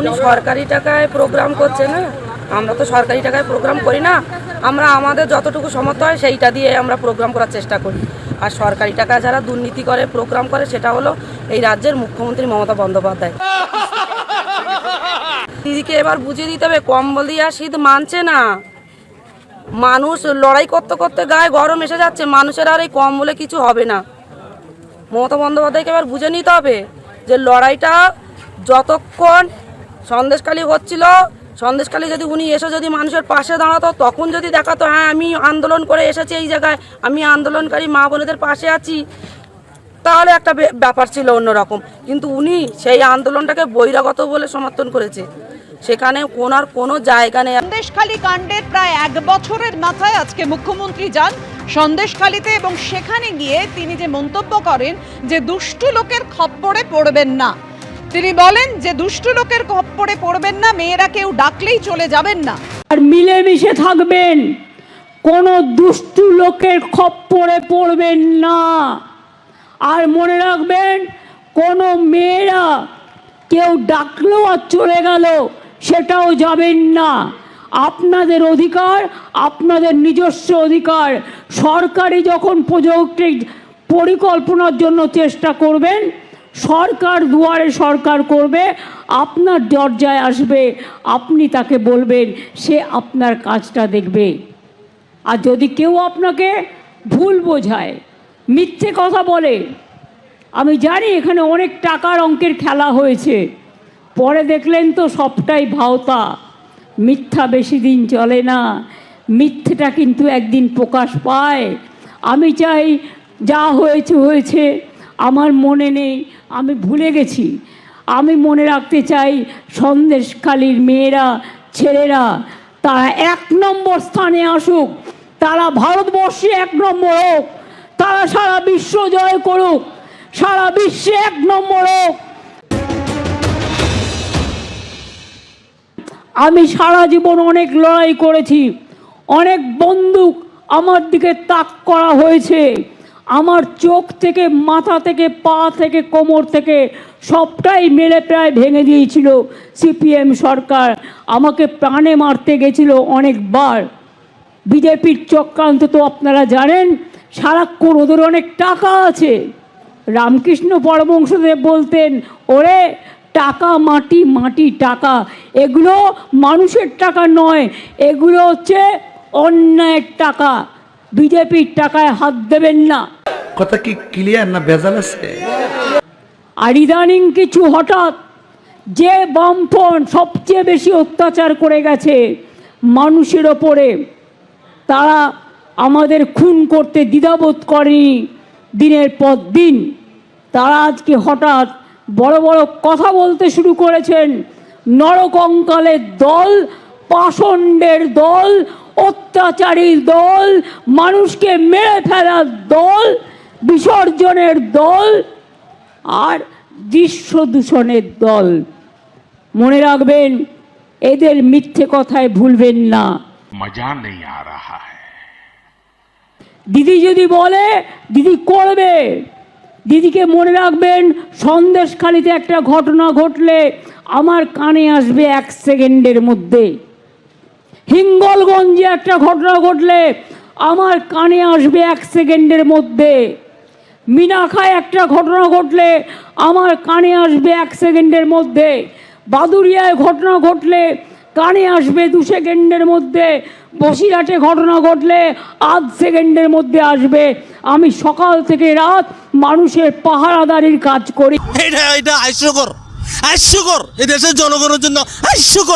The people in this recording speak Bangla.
উনি সরকারি টাকায় প্রোগ্রাম করছে না? আমরা তো সরকারি টাকায় প্রোগ্রাম করি না। আমরা আমাদের যতটুকু সমর্থ হয় সেইটা দিয়ে আমরা প্রোগ্রাম করার চেষ্টা করি। আর সরকারি টাকা যারা দুর্নীতি করে প্রোগ্রাম করে, সেটা হলো এই রাজ্যের মুখ্যমন্ত্রী মমতা বন্দ্যোপাধ্যায়। দিদিকে এবার বুঝিয়ে দিতে হবে, কম্বল দিয়ে আর শীত মানছে না। মানুষ লড়াই করতে করতে গায়ে গরম এসে যাচ্ছে, মানুষের আর এই কম্বলে কিছু হবে না। মমতা বন্দ্যোপাধ্যায়কে এবার বুঝে নিতে হবে যে লড়াইটা যতক্ষণ সন্দেশকালী হচ্ছিল। সন্দেশকালী যদি উনি এসে যদি মানুষের পাশে দাঁড়াতো, তখন যদি দেখাতো হ্যাঁ আমি আন্দোলন করে এসেছি এই জায়গায়, আমি আন্দোলনকারী মা বোনেদের পাশে আছি, তাহলে একটা ব্যাপার ছিল অন্যরকম। কিন্তু উনি সেই আন্দোলনটাকে বহিরাগত বলে সমর্থন করেছে। সেখানে ওনার কোনো জায়গা নেই। সন্দেশখালী কাণ্ডের প্রায় এক বছরের মাথায় আজকে মুখ্যমন্ত্রী যান সন্দেশখালীতে এবং সেখানে গিয়ে তিনি যে মন্তব্য করেন যে দুষ্টু লোকের খপ্পরে পড়বেন না। তিনি বলেন যে দুষ্টু লোকের খপ্পরে পড়বেন না, মেয়েরা কেউ ডাকলেই চলে যাবেন না। আর মিলেমিশে থাকবেন, কোনো দুষ্টু লোকের খপ্পরে পড়বেন না। আর মনে রাখবেন, কোনো মেয়েরা কেউ ডাকলো আর চলে গেল, সেটাও যাবেন না। আপনাদের অধিকার, আপনাদের নিজস্ব অধিকার। সরকারি যখন প্রযুক্তি পরিকল্পনার জন্য চেষ্টা করবেন সরকার দুয়ারে সরকার করবে, আপনার দরজায় আসবে, আপনি তাকে বলবেন, সে আপনার কাজটা দেখবে। আর যদি কেউ আপনাকে ভুল বোঝায়, মিথ্যে কথা বলে, আমি জানি এখানে অনেক টাকার অঙ্কের খেলা হয়েছে, পরে দেখলেন তো সবটাই ভাওতা, মিথ্যা বেশি দিন চলে না, মিথ্যেটা কিন্তু একদিন প্রকাশ পায়। আমি চাই যা হয়েছে হয়েছে আমার মনে নেই, আমি ভুলে গেছি। আমি মনে রাখতে চাই, সন্দেশখালীর মেয়েরা, ছেলেরা, তারা এক নম্বর স্থানে আসুক, তারা ভারতবর্ষে এক নম্বর হোক, তারা সারা বিশ্ব জয় করুক, সারা বিশ্বে এক নম্বর হোক। আমি সারা জীবন অনেক লড়াই করেছি, অনেক বন্দুক আমার দিকে তাক করা হয়েছে। আমার চোখ থেকে, মাথা থেকে, পা থেকে, কোমর থেকে সবটাই মেরে প্রায় ভেঙে দিয়েছিল সিপিএম সরকার। আমাকে প্রাণে মারতে গেছিল অনেকবার। বিজেপির চক্রান্ত তো আপনারা জানেন, সারাক্ষণ ওদের অনেক টাকা আছে। রামকৃষ্ণ পরমংশদেব বলতেন, ওরে, টাকা, মাটি মাটি, টাকা, এগুলো মানুষের টাকা নয়, এগুলো হচ্ছে অন্যায়ের টাকা। বিজেপির টাকায় হাত দেবেন না। কথা কি ক্লিয়ার না ভেজাল আছে? আর ইদানিং কিছু হঠাৎ যে বামফ্রন্ট সবচেয়ে বেশি অত্যাচার করে গেছে মানুষের ওপরে, তারা আমাদের খুন করতে দ্বিধাবোধ করেনি দিনের পর দিন। তারা আজকে হঠাৎ বড় বড় কথা বলতে শুরু করেছেন, নরকঙ্কালের দল, পাষণ্ডের দল, অত্যাচারীর দল, মানুষকে মেরে ফেলার দল বিসর্জনের দল আর দৃশ্য দূষণের দল। মনে রাখবেন এদের মিথ্যে কথায় ভুলবেন না। মজা নেই আর দিদি যদি বলে দিদি করবে। দিদিকে মনে রাখবেন সন্দেশখালিতে একটা ঘটনা ঘটলে আমার কানে আসবে এক সেকেন্ডের মধ্যে। হিঙ্গলগঞ্জে একটা ঘটনা ঘটলে আমার কানে আসবে এক সেকেন্ডের মধ্যে। মিনাখায় একটা ঘটনা ঘটলে, আমার কানে আসবে এক সেকেন্ডের মধ্যে। বাদুরিয়ায় ঘটনা ঘটলে, কানে আসবে দু সেকেন্ডের মধ্যে। বসিরহাটে ঘটনা ঘটলে, আধ সেকেন্ডের মধ্যে আসবে। আমি সকাল থেকে রাত মানুষের পাহারাদারির কাজ করি। এটা এটা, হাস্যকর। হাস্যকর। এই দেশের জনগণের জন্য হাস্যকর।